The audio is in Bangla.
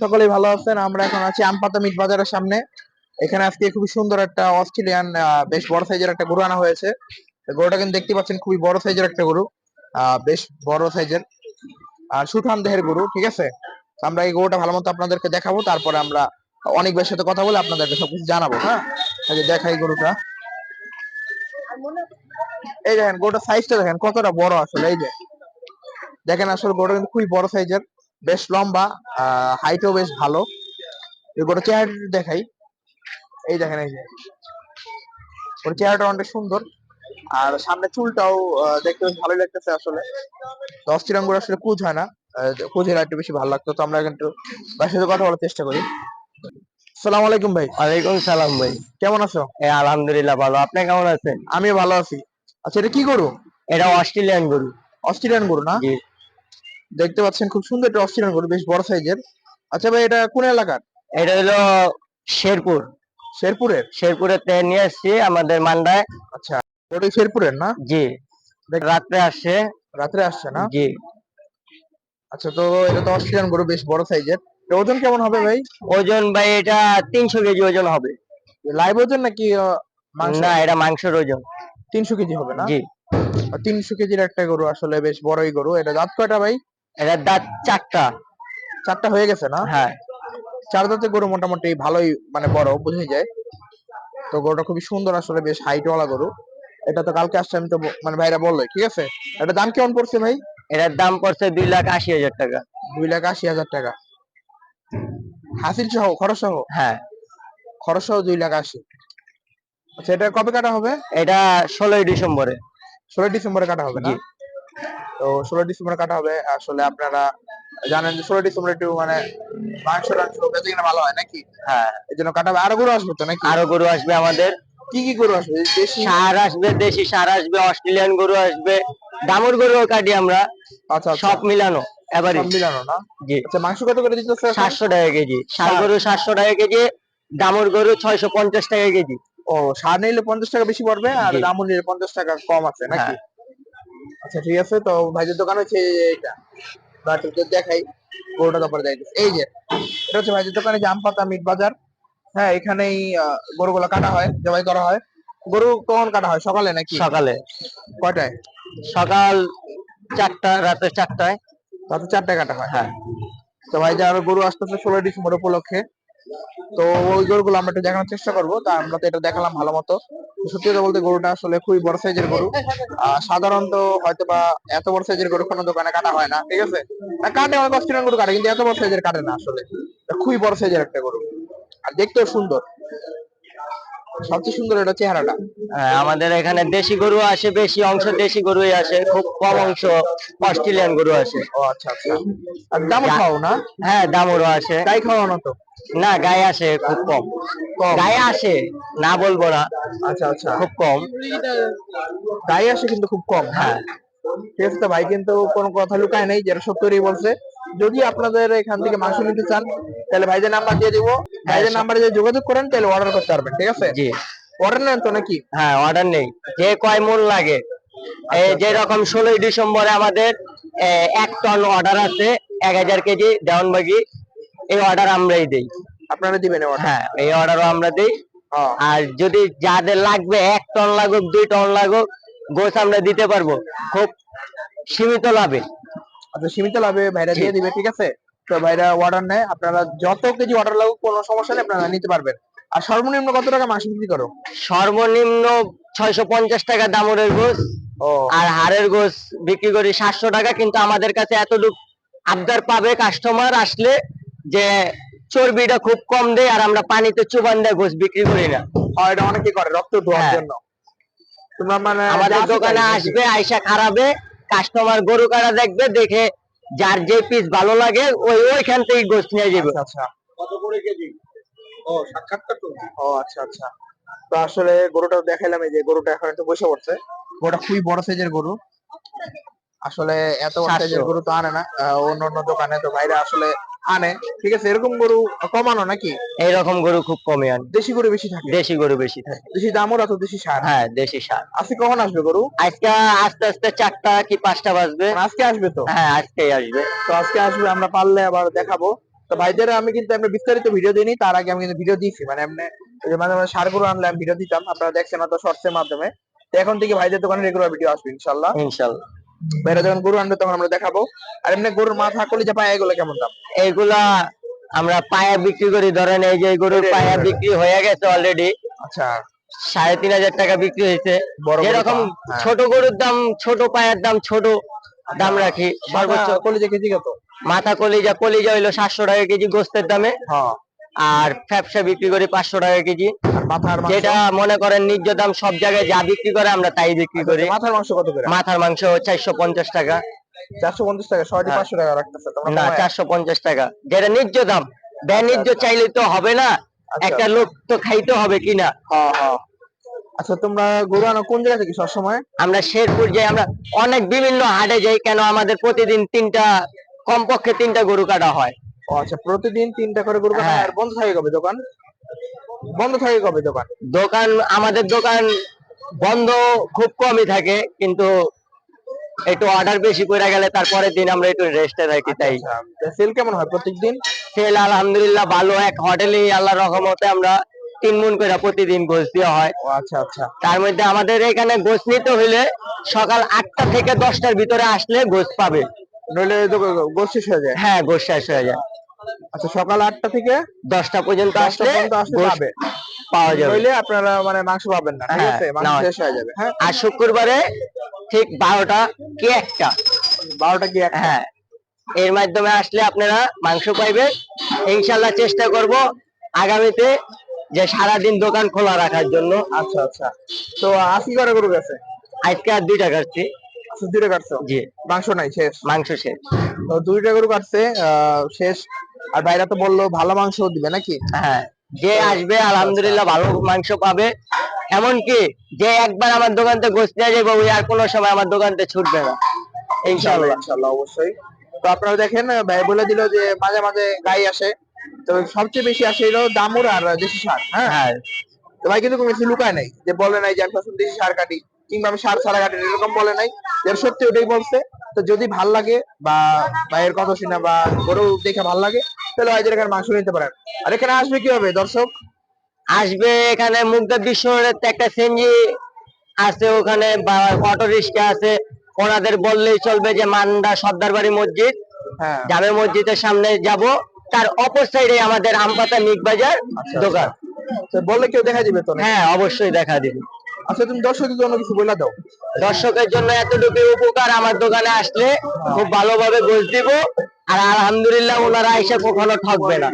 সকলেই ভালো আছেন। আমরা এখন আছি আমপাতা মিট বাজারের সামনে। এখানে আজকে খুবই সুন্দর একটা অস্ট্রেলিয়ান বেশ বড় সাইজের একটা গরু আনা হয়েছে। গরুটা কিন্তু দেখতে পাচ্ছেন খুবই বড় সাইজের একটা গরু বেশ বড় সাইজের, আর সুঠাম দেহের গরু, ঠিক আছে? আমরা এই গরুটা ভালো মতো আপনাদেরকে দেখাবো, তারপরে আমরা অনেক বেশ সাথে কথা বলে আপনাদেরকে সবকিছু জানাব হ্যাঁ? দেখাই গরুটা। এই দেখেন, গরুটার সাইজটা দেখেন কতটা বড় আসলে, এই যে। দেখেন আসলে গরুটা কিন্তু খুবই বড় সাইজের। বেশ লম্বা হাইটও বেশ ভালো। গরুর চেহারাটা দেখাই। এই দেখেন এই যে। ওর চেহারাটা অনেক সুন্দর। আর সামনে চুলটাও দেখতে বেশ ভালোই লাগতেছে আসলে। দশ চিরাঙ্গুর আসলে কুচ হয় না। হলে একটু বেশি ভালো লাগতো তো আমরা কিন্তু ভাইয়ের সাথে কথা বলার চেষ্টা করি। সালাম আলাইকুম ভাই। ওয়ালাইকুম সালাম ভাই। কেমন আছো? এই আলহামদুলিল্লাহ ভালো। আপনি কেমন আছেন? আমিও ভালো আছি। আচ্ছা এটা কি গরু? এটা অস্ট্রেলিয়ান গরু। অস্ট্রেলিয়ান গরু না। দেখতে পাচ্ছেন খুব সুন্দর একটা অস্ট্রেলিয়ান গরু বেশ বড় সাইজের আচ্ছা ভাই এটা কোন এলাকার? এটা হলো শেরপুর। শেরপুরের? শেরপুরের থেকে নিয়ে আসছি আমাদের মান্ডায়। আচ্ছা ওটা শেরপুরের না? জি। রাত্রে আসছে রাত্রে আসছে না? জি। আচ্ছা তো এটা তো অস্ট্রেলিয়ান গরু বেশ বড় সাইজের ওজন কেমন হবে ভাই? ওজন ভাই এটা তিনশো কেজি ওজন হবে। লাইভ ওজন নাকি না এটা মাংসের ওজন। তিনশো কেজি হবে না? জি। তিনশো কেজির একটা গরু আসলে বেশ বড়ই গরু। এটা দাঁত কয়টা ভাই? এটা দাঁত চারটা। চারটা হয়ে গেছে না? হ্যাঁ। চার দাঁতের গরু মোটামুটি ভালোই মানে বড় বুঝে যায়। তো গরুটা খুবই সুন্দর আসলে বেশ হাইট ওয়ালা গরু। এটা তো কালকে আসছে আমি তো মানে ভাইরা বলল ঠিক আছে? এটা দাম কেমন পড়ছে ভাই? এটার দাম পড়ছে দুই লাখ আশি হাজার টাকা। দুই লাখ আশি হাজার টাকা। হাসিল সহ খরচ সহ? হ্যাঁ। খরচ সহ দুই লাখ আশি। আচ্ছা এটা কবে কাটা হবে? এটা ষোলোই ডিসেম্বরে। ষোলোই ডিসেম্বরে কাটা হবে না। তো ষোলো ডিসেম্বর কাটা হবে। আসলে আপনারা জানেন যে ষোলো ডিসেম্বরে একটু মানে মাংস টাংস বেঁচে কিনা ভালো হয় নাকি? হ্যাঁ। এই জন্য কাটা হবে আরও গরু আসবে তো নাকি? আরও গরু আসবে আমাদের। কি কি গরু আসবে? দেশি সার আসবে দেশি সার আসবে অস্ট্রেলিয়ান গরু আসবে দামুর গরু কাটি আমরা। আচ্ছা আচ্ছা। সব মিলানো এবারে সব মিলানো না? জি। আচ্ছা মাংস কত করে দিতেছে এখন? সাতশো টাকা কেজি। ষাঁড়। গরু সাতশো টাকা কেজি দামুর গরু ছয়শো পঞ্চাশ টাকা কেজি। ও সার নিলে পঞ্চাশ টাকা বেশি পড়বে আর জি। নিলে পঞ্চাশ টাকা কম আছে নাকি? হ্যাঁ। আচ্ছা ঠিক আছে। তো ভাইদের দোকান হচ্ছে এইটা। বা একটু তো দেখাই গরুটা তারপরে যাইতেছে এই যে এটা হচ্ছে ভাইদের দোকানে জাম পাতা মিট বাজার। হ্যাঁ এখানেই গরুগুলো কাটা হয় জবাই করা হয়। গরু কখন কাটা হয় সকালে নাকি? সকালে। কয়টায়? সকাল চারটা রাতে চারটায়। রাতে চারটায় কাটা হয়। হ্যাঁ। তো ভাই যে আরও গরু আসতেছে ষোলো ডিসেম্বর উপলক্ষে। তো ওই গরুগুলো আমরা একটু দেখানোর চেষ্টা করব। তা আমরা তো এটা দেখালাম ভালো মতো। সত্যি কথা বলতে গরুটা আসলে খুবই বড় সাইজের গরু। সাধারণত হয়তো বা এত বড় সাইজের গরু কোনো দোকানে কাটা হয় না, ঠিক আছে? কাটে অনেক অস্ট্রেলিয়ান গরু কাটে, কিন্তু এত বড় সাইজের কাটে না আসলে। খুবই বড় সাইজের একটা গরু। আর দেখতেও সুন্দর। সবচেয়ে সুন্দর এটা চেহারাটা? হ্যাঁ, আমাদের এখানে দেশি গরু আসে বেশি অংশ দেশি গরুই আসে খুব কম অংশ অস্ট্রেলিয়ান গরু আসে। ও আচ্ছা আচ্ছা। আর দামও খাও না? হ্যাঁ দামুরও আসে। গাই খাওয়ানো তো? না গায়ে আসে খুব কম। গায়ে আসে না বলব না। আচ্ছা আচ্ছা। খুব কম। গায়ে আসে কিন্তু খুব কম হ্যাঁ? ঠিক আছে তো ভাই কিন্তু কোনো কথা লুকায় নেই যেটা সত্যি বলছে। যদি আপনাদের এখান থেকে মাংস নিতে চান তাহলে ভাইদের নাম্বার দিয়ে দিব। ভাইদের নাম্বারে যদি যোগাযোগ করেন তাহলে অর্ডার করতে পারবেন ঠিক আছে? জি। অর্ডার নেন তো নাকি? হ্যাঁ অর্ডার নেই। যে কয় মূল লাগে। এই যে রকম ষোলোই ডিসেম্বরে আমাদের এক টন অর্ডার আছে এক হাজার কেজি দেওয়ানবাগি এই অর্ডার আমরাই দেই। আপনারা দিবেন অর্ডার হ্যাঁ এই অর্ডারও আমরা দেই। আর যদি যাদের লাগবে এক টন লাগুক দুই টন লাগুক গোছ আমরা দিতে পারব। খুব সীমিত লাভে। আচ্ছা সীমিত লাভে ভাইরা দিয়ে দিবে ঠিক আছে? তো ভাইরা অর্ডার নেয় আপনারা যত কেজি অর্ডার লাগুক কোনো সমস্যা নেই আপনারা নিতে পারবেন। আর সর্বনিম্ন কত টাকা মাংস বিক্রি করো? সর্বনিম্ন ছয়শো পঞ্চাশ টাকা দামরের গোছ ও। আর হাড়ের গোছ বিক্রি করি সাতশো টাকা কিন্তু আমাদের কাছে এতটুক আবদার পাবে কাস্টমার আসলে যে চর্বিটা খুব কম দেয় আর আমরা পানিতে চুবান দেয় গোছ বিক্রি করি না। এটা অনেকে করে রক্ত ধোয়ার হ্যাঁ। জন্য। তোমরা মানে আমাদের দোকানে আসবে আইসা খারাপে কাস্টমার গরু কাটা দেখবে দেখে যার যে পিস ভালো লাগে ওই ওইখান থেকে গোছ নিয়ে যাবে। আচ্ছা আচ্ছা। কত করে কেজি? ও সাক্ষাৎকার তো। ও আচ্ছা আচ্ছা। তো আসলে গরুটা দেখাইলাম এই যে গরুটা এখন একটু বসে পড়ছে। গরুটা খুবই বড় সাইজের গরু। আসলে এত বড় সাইজের গরু তো আনে না। আহ, অন্য অন্য দোকানে তো ভাইরা আসলে আনে ঠিক আছে? এরকম গরু কমানো নাকি? এইরকম গরু খুব কমে আনে। দেশি গরু বেশি থাকে? দেশি গরু বেশি থাকে। দেশি দামও অত দেশি সার। হ্যাঁ দেশি সার। আজকে কখন আসবে গরু? আজকে আস্তে আস্তে চারটা কি পাঁচটা বাজবে? মানে আজকে আসবে তো? হ্যাঁ আজকেই আসবে। তো আজকে আসবে আমরা পারলে আবার দেখাবো। তো ভাইদের আমি কিন্তু এমনি বিস্তারিত ভিডিও দিইনি তার আগে আমি কিন্তু ভিডিও দিয়েছি। মানে এমনি মাঝে মাঝে সার গরু আনলে আমি ভিডিও দিতাম আপনারা দেখছেন হয়তো শর্টস এর মাধ্যমে। তো এখন থেকে ভাইদের দোকানে রেগুলার ভিডিও আসবে ইনশাল্লাহ। ইনশাল্লাহ। ভাইরা যখন গরু আনবে তখন আমরা দেখাবো। আর এমনি গরুর মাথা কলিজা পায়া এগুলো কেমন দাম? এইগুলা আমরা পায়া বিক্রি করি। ধরেন এই যে গরুর পায়া বিক্রি হয়ে গেছে অলরেডি আচ্ছা। সাড়ে তিন হাজার টাকা বিক্রি হয়েছে। যেরকম হ্যাঁ। ছোট গরুর দাম ছোট পায়ের দাম ছোট দাম রাখি। সর্বোচ্চ মাথা কলিজা কেজি কত? মাথা কলিজা কলিজা হইল সাতশো টাকা কেজি গোস্তের দামে। হ্যাঁ। আর ফ্যাপসা বিক্রি করি পাঁচশো টাকা কেজি। যেটা মনে করেন নিজ দাম সব জায়গায় যা বিক্রি করে আমরা তাই বিক্রি করি। মাথার মাংস কত করে? মাথার মাংস চারশো পঞ্চাশ টাকা। চারশো পঞ্চাশ টাকা হ্যাঁ। পাঁচশো টাকা রাখতেছে না চারশো পঞ্চাশ টাকা। যেটা নিজ দাম। বাণিজ্য চাইলে তো হবে না। আচ্ছা। একটা লোক তো খাইতে হবে কিনা আচ্ছা তোমরা গরু আনো কোন জায়গা থেকে সবসময়? আমরা শেরপুর যাই আমরা অনেক বিভিন্ন হাটে যাই কেন আমাদের প্রতিদিন তিনটা কমপক্ষে তিনটা গরু কাটা হয়। আচ্ছা প্রতিদিন তিনটা করে গরু কাটা হ্যাঁ। আর বন্ধ থাকে কবে দোকান? বন্ধ থাকে কবে দোকান? দোকান আমাদের দোকান বন্ধ খুব কমই থাকে কিন্তু একটু অর্ডার বেশি করে গেলে তারপরের দিন আমরা একটু রেস্টে থাকি তাই। সেল কেমন হয় প্রত্যেকদিন? সেল আলহামদুলিল্লাহ ভালো এক হোটেলে আল্লাহ রহমতে আমরা তিন মন করে প্রতিদিন গোছ দেওয়া হয়। আচ্ছা আচ্ছা। তার মধ্যে আমাদের এখানে গোছ নিতে হলে সকাল আটটা থেকে দশটার ভিতরে আসলে গোছ পাবে। নইলে গোস শেষ হয়ে যায়? হ্যাঁ গোছ শেষ হয়ে যায়। আচ্ছা সকাল আটটা থেকে দশটা পর্যন্ত আসলে পাবে। পাওয়া যাবে। নইলে আপনারা মানে মাংস পাবেন না ঠিক হ্যাঁ, আছে? মাংস শেষ হয়ে যাবে হ্যাঁ? আর শুক্রবারে ঠিক বারোটা কি একটা? বারোটা কি একটা? হ্যাঁ। এর মাধ্যমে আসলে আপনারা মাংস পাইবেন। ইনশাল্লাহ চেষ্টা করব আগামীতে যে সারাদিন দোকান খোলা রাখার জন্য। আচ্ছা আচ্ছা। তো আশি করে গরু গেছে? আজকে আর দুইটা কাটছি। আচ্ছা, দুইটা কাটছো? জি। মাংস নাই শেষ? মাংস শেষ। তো দুইটা গরু কাটছে আহ, শেষ আর ভাইরা তো বলল ভালো মাংস দিবে নাকি? হ্যাঁ যে আসবে আলহামদুলিল্লাহ ভালো মাংস পাবে। এমনকি যে একবার আমার দোকান থেকে নিয়ে যাবে ওই আর কোনো সময় আমার দোকান থেকে ছুটবে না। ইনশাল্লাহ ইনশাল্লাহ অবশ্যই। তো আপনারা দেখেন ভাই বলে দিল যে মাঝে মাঝে গাই আসে। তো সবচেয়ে বেশি আসে হলো দামুর আর দেশি সার হ্যাঁ? হ্যাঁ। তো ভাই কিন্তু কোনো কিছু লুকায় নাই যে বলে নাই যে আমি দেশি সার কাটি কিংবা আমি সার ছাড়া কাটি এরকম বলে নাই। যে সত্যি ওটাই বলছে তো যদি ভালো লাগে বা ভাইয়ের কথা শুনে বা গরু দেখে ভালো লাগে তাহলে ভাইদের এখানে মাংস নিতে পারেন। আর এখানে আসবে কি হবে দর্শক? আসবে এখানে মুগদা বিশ্বরের একটা সেনজি আছে ওখানে বা অটো রিক্সা আছে। ওনাদের বললেই চলবে যে মান্ডা সর্দার বাড়ি মসজিদ। হ্যাঁ। জামে মসজিদের সামনে যাব। তার অপর সাইডে আমাদের আমপাতা নিক বাজার আচ্ছা, দোকান। তো বললে কেউ দেখা দিবে তো হ্যাঁ অবশ্যই দেখা দিবে আচ্ছা তুমি দর্শকের জন্য কিছু বলে দাও। দর্শকের জন্য এতটুকু উপকার আমার দোকানে আসলে খুব ভালোভাবে গোছ দিব। আর আলহামদুলিল্লাহ ওনারা এসে কখনো ঠকবে না।